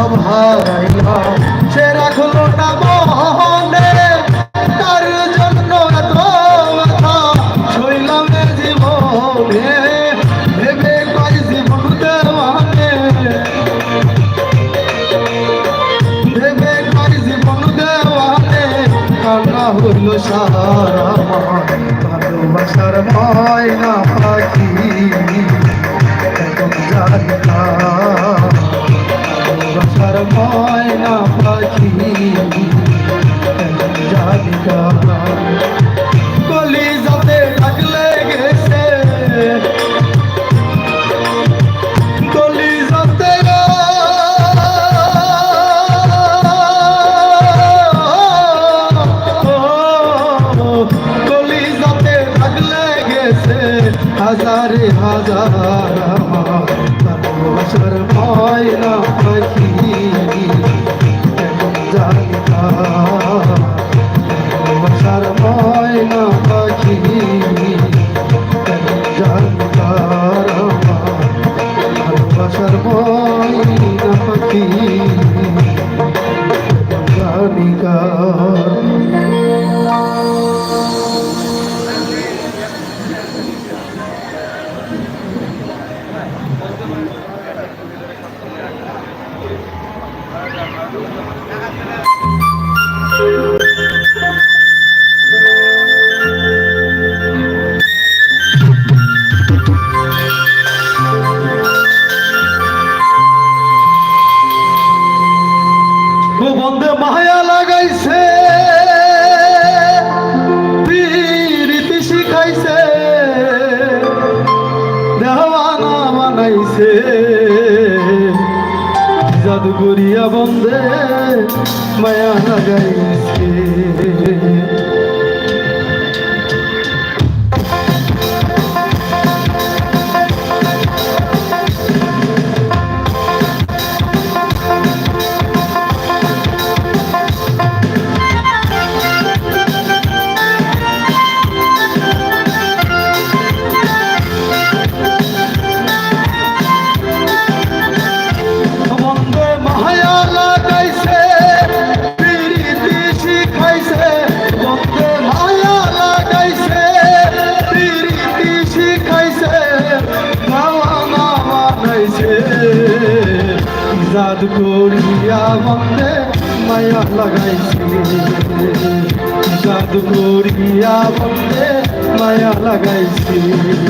সবাই I got you.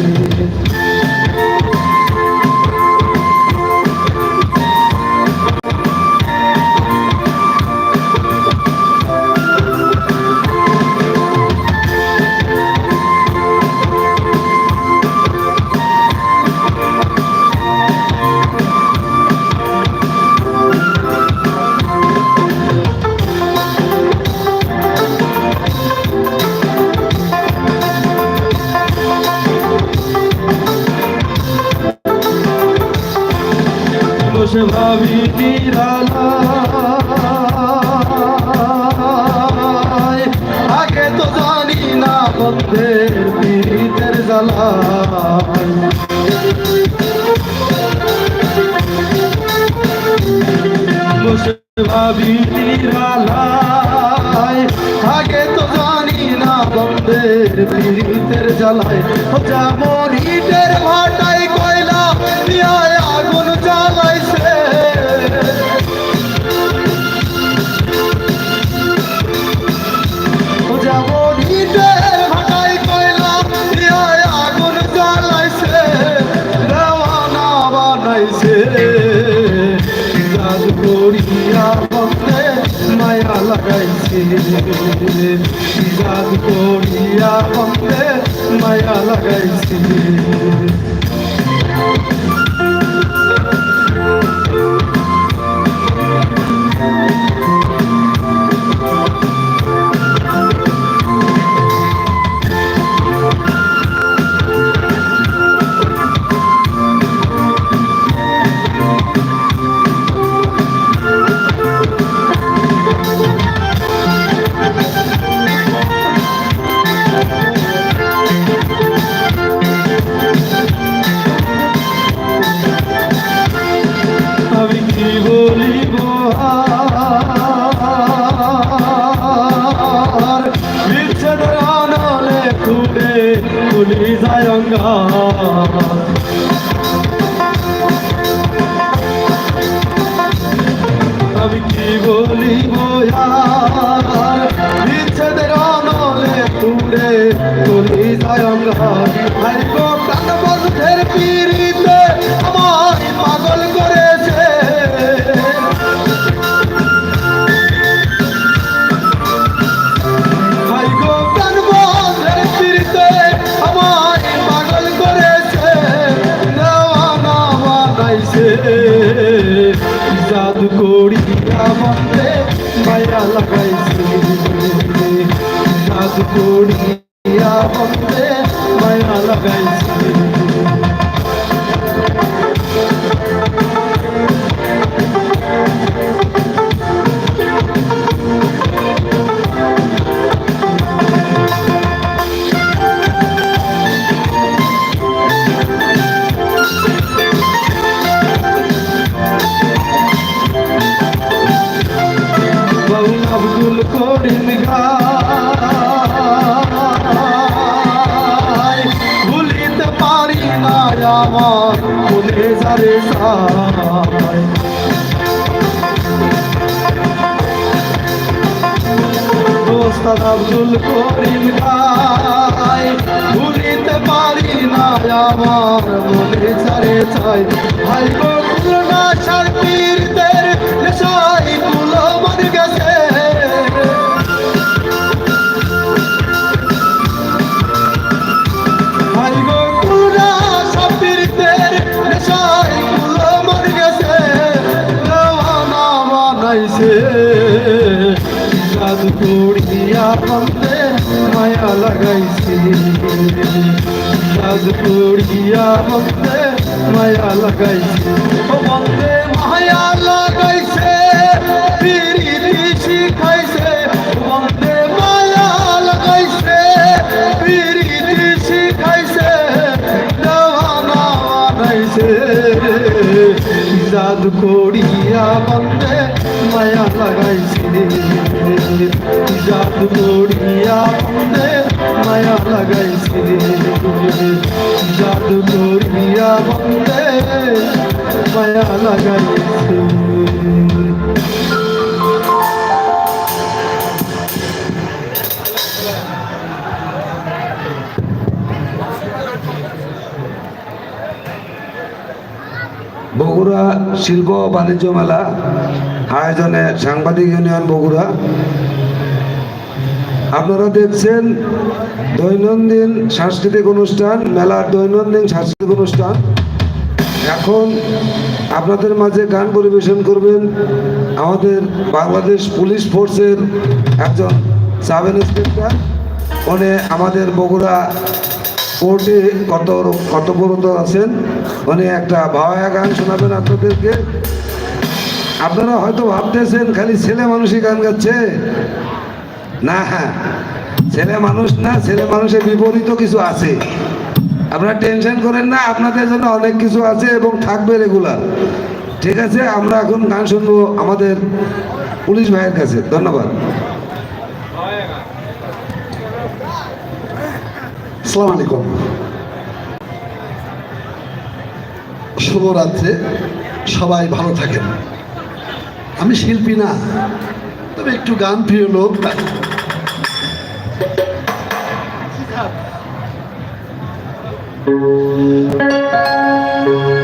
ভাবি নিরালায় আগে তো জানি না বন্ধের পীড়িতের জ্বালায়। যেমন ইটের ভাটায় কয়লা আগুন জ্বালায়। জাদ করিয়া মায়া লাগাইছি বলিব জাদু লাগাইছে জাদু করিয়া বন্দে মায়া লাগাইছে বন্দে মায়া লাগাইছে পিরিতি শিখাইছে বন্দে মায়া লাগাইছে পিরিতি শিখাইছে দেওয়ানা বানাইছে জাদু করিয়া বন্দে মায়া লাগাইছে জাদু করিয়া বন্দে মায়া লাগাইছে জাদু করিয়া বন্দে মায়া লাগাইছে বগুড়া শিল্প বাণিজ্য মেলা আয়োজনে সাংবাদিক ইউনিয়ন বগুড়া। আপনারা দেখছেন দৈনন্দিন সাংস্কৃতিক অনুষ্ঠান, মেলার দৈনন্দিন সাংস্কৃতিক অনুষ্ঠান। এখন আপনাদের মাঝে গান পরিবেশন করবেন আমাদের বাংলাদেশ পুলিশ ফোর্সের একজন সাব ইন্সপেক্টর। উনি আমাদের বগুড়া কোর্টে কত কর্তব্যরত আছেন, উনি একটা ভাওয়া গান শোনাবেন আপনাদেরকে। আপনারা হয়তো ভাবতেছেন খালি ছেলে মানুষই গান গাচ্ছে? না হ্যাঁ ছেলে মানুষ না, ছেলে মানুষের বিপরীত কিছু আছে। আপনারা টেনশন করেন না, আপনাদের জন্য অনেক কিছু আছে এবং থাকবে রেগুলার। ঠিক আছে, আমরা এখন গান শুনব আমাদের পুলিশ ভাইয়ের কাছে। ধন্যবাদ। আসসালামু আলাইকুম। শুভরাত্রে। সবাই ভালো থাকেন। আমি শিল্পী না, তবে একটু গান প্রিয় লোক।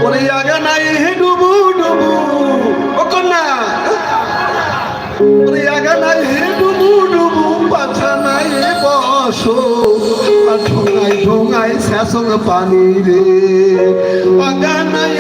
ওরে আগা নাই হে ডুবু ডুবু। ও ওরে আগা নাই হে ডুবু ডুবু। নাই আর ঢোঙাই ঢোঙাই পানি রে। আগা নাই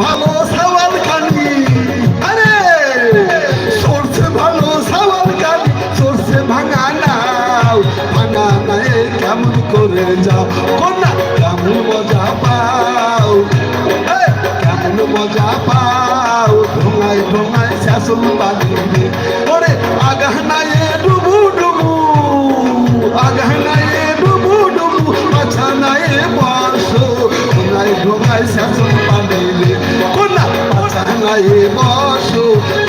ভালো সাওয়াল খানি আরে সরছে ভালো সাওয়াল খানি সরছে ভাঙা নাও, ভাঙা নাই কেমন করে যাও। কন্যা, কেমন মজা পাও। কেমন মজা পাও। ঢোঙায় ঢোঙায় শাসন বাজিয়ে ঢোঙায় ঢোঙায় শাসন পানি রে কোনা পাছানায় বসো সরষে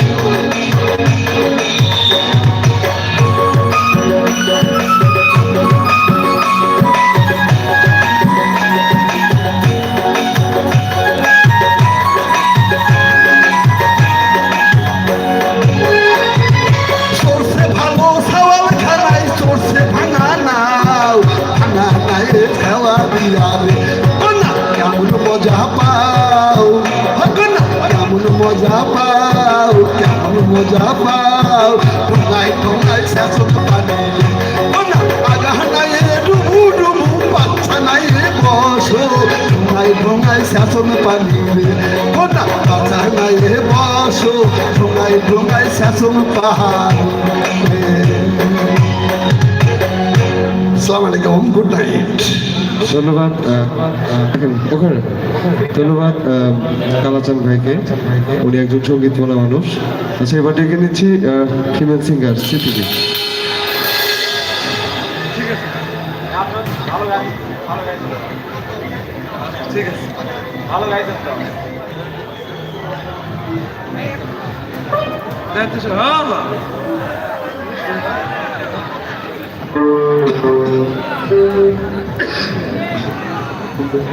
শাসন পানি না পাচ্ছা বসো ঠোঙায় ঠোঙায় শাসন পাহাড়। আসসালামু আলাইকুম গুড নাইট ধন্যবাদ ওখানে ধন্যবাদ আহ, কালাচাঁদ ভাইকে। উনি একজন সংগীত বলা মানুষ। আচ্ছা এবার ডেকে নিচ্ছি ফিমেল সিঙ্গার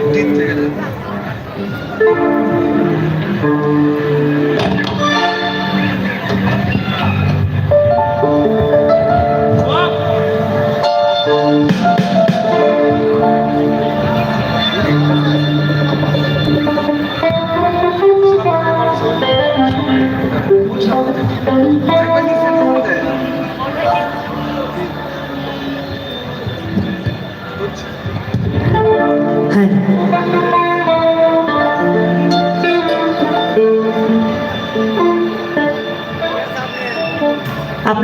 স্মৃতিকে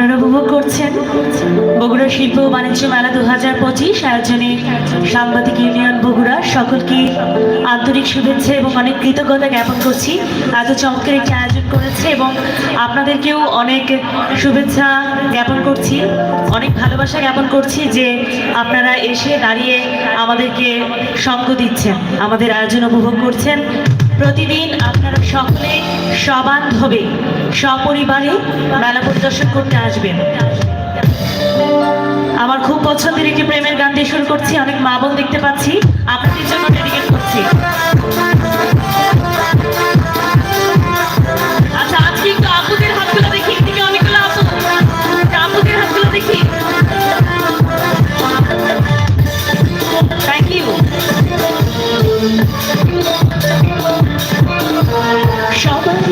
আপনারা উপভোগ করছেন বগুড়া শিল্প বাণিজ্য মেলা দু হাজার পঁচিশ আয়োজনে সাংবাদিক ইউনিয়ন বগুড়া। সকলকে আন্তরিক শুভেচ্ছা এবং অনেক কৃতজ্ঞতা জ্ঞাপন করছি। এত চমৎকার একটি আয়োজন করেছে এবং আপনাদেরকেও অনেক শুভেচ্ছা জ্ঞাপন করছি, অনেক ভালোবাসা জ্ঞাপন করছি যে আপনারা এসে দাঁড়িয়ে আমাদেরকে সঙ্গ দিচ্ছেন, আমাদের আয়োজন উপভোগ করছেন। প্রতিদিন আপনারা সকলে সবান্ধবে, সপরিবারে মেলা পরিদর্শন করতে আসবেন। আমার খুব পছন্দের একটি প্রেমের গান দিয়ে শুরু করছি, অনেক মা বোন দেখতে পাচ্ছি। আপনাদের জন্য ডেডিকেট করছি।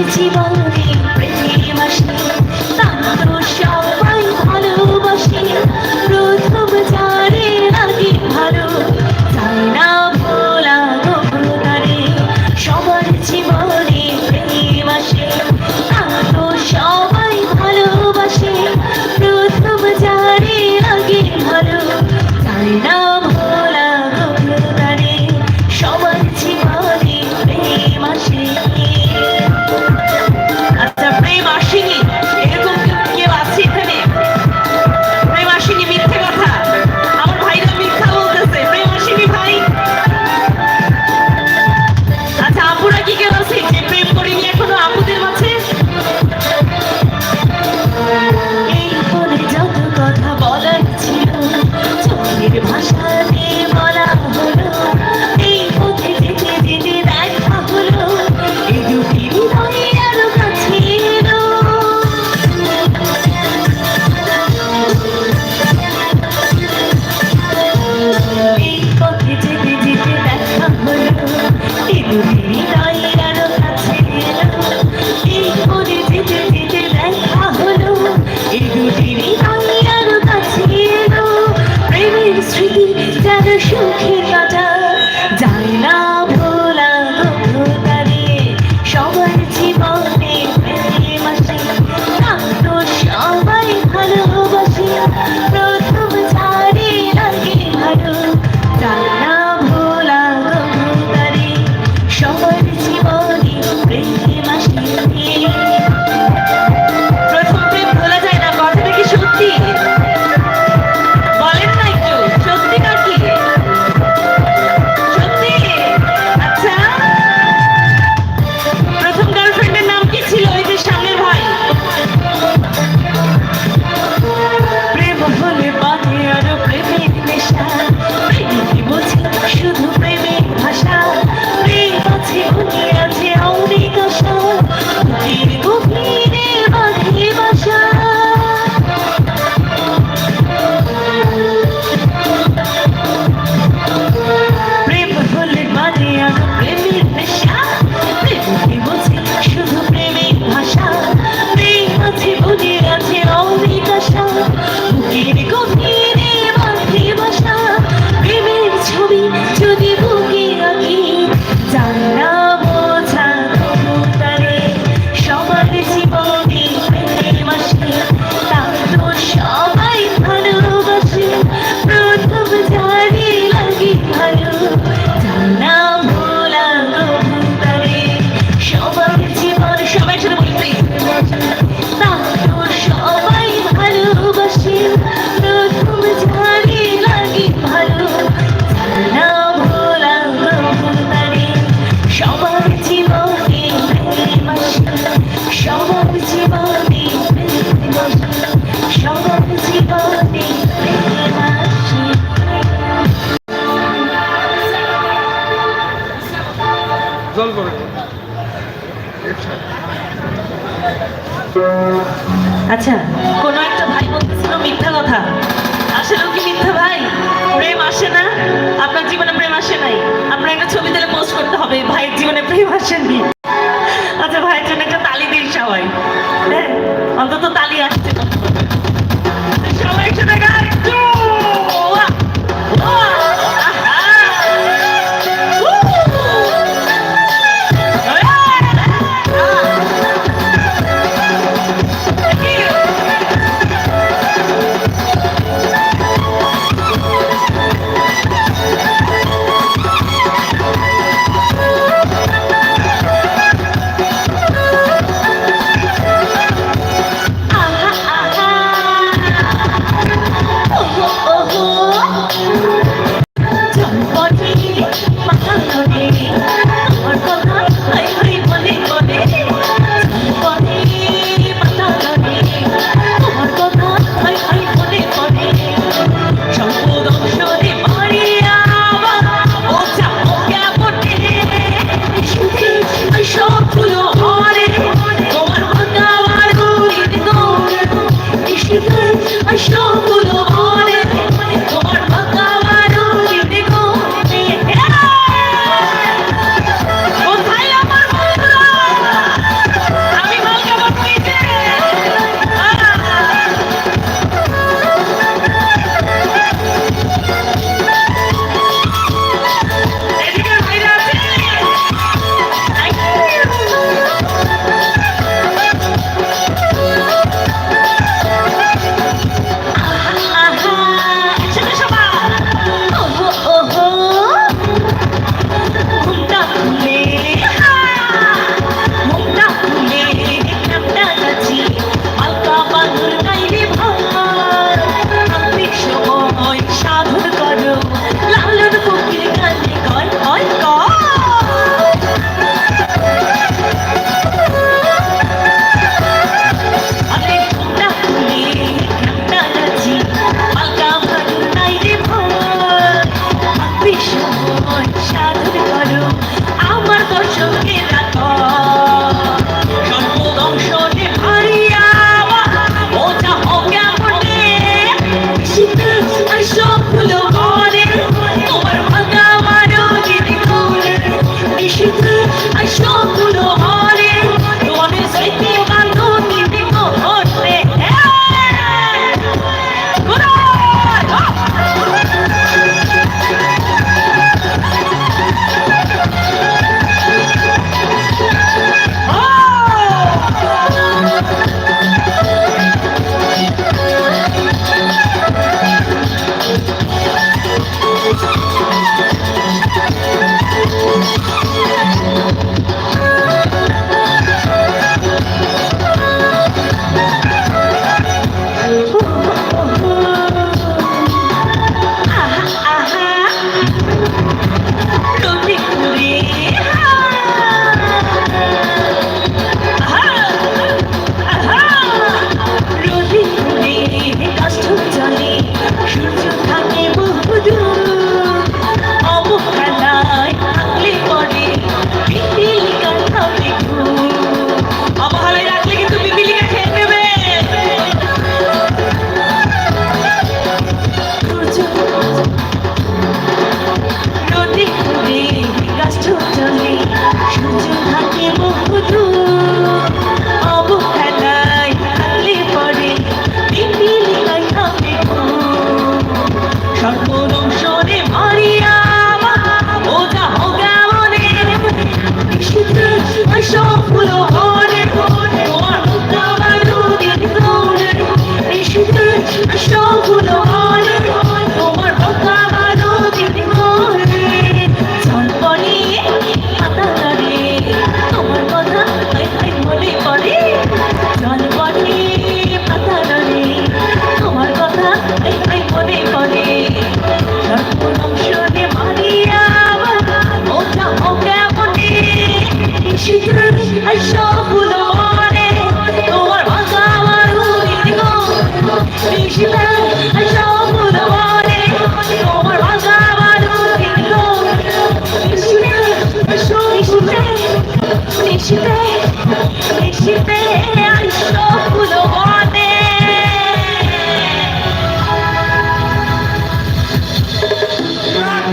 জীবনে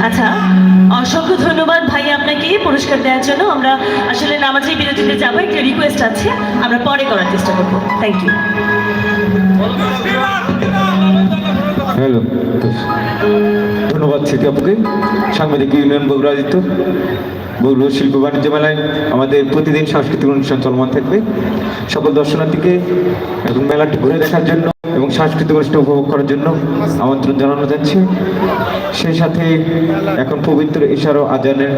আচ্ছা অসংখ্য ধন্যবাদ ভাই আপনাকে পুরস্কার দেওয়ার জন্য। আমরা আসলে নামাজের বিরতিতে যাব, একটা রিকোয়েস্ট আছে, আমরা পরে করার চেষ্টা করব। থ্যাংক ইউ হ্যালো ধন্যবাদ স্মৃতি আপুকে সাংবাদিক ইউনিয়ন বগুড়াদিত্য বগুড়া শিল্প বাণিজ্য মেলায় আমাদের প্রতিদিন সাংস্কৃতিক অনুষ্ঠান চলমান থাকবে। সকল দর্শনার্থীকে এবং মেলাটি ঘুরে দেখার জন্য এবং সাংস্কৃতিক অনুষ্ঠান উপভোগ করার জন্য আমন্ত্রণ জানানো যাচ্ছে। সেই সাথে এখন পবিত্র ইশারো আজানের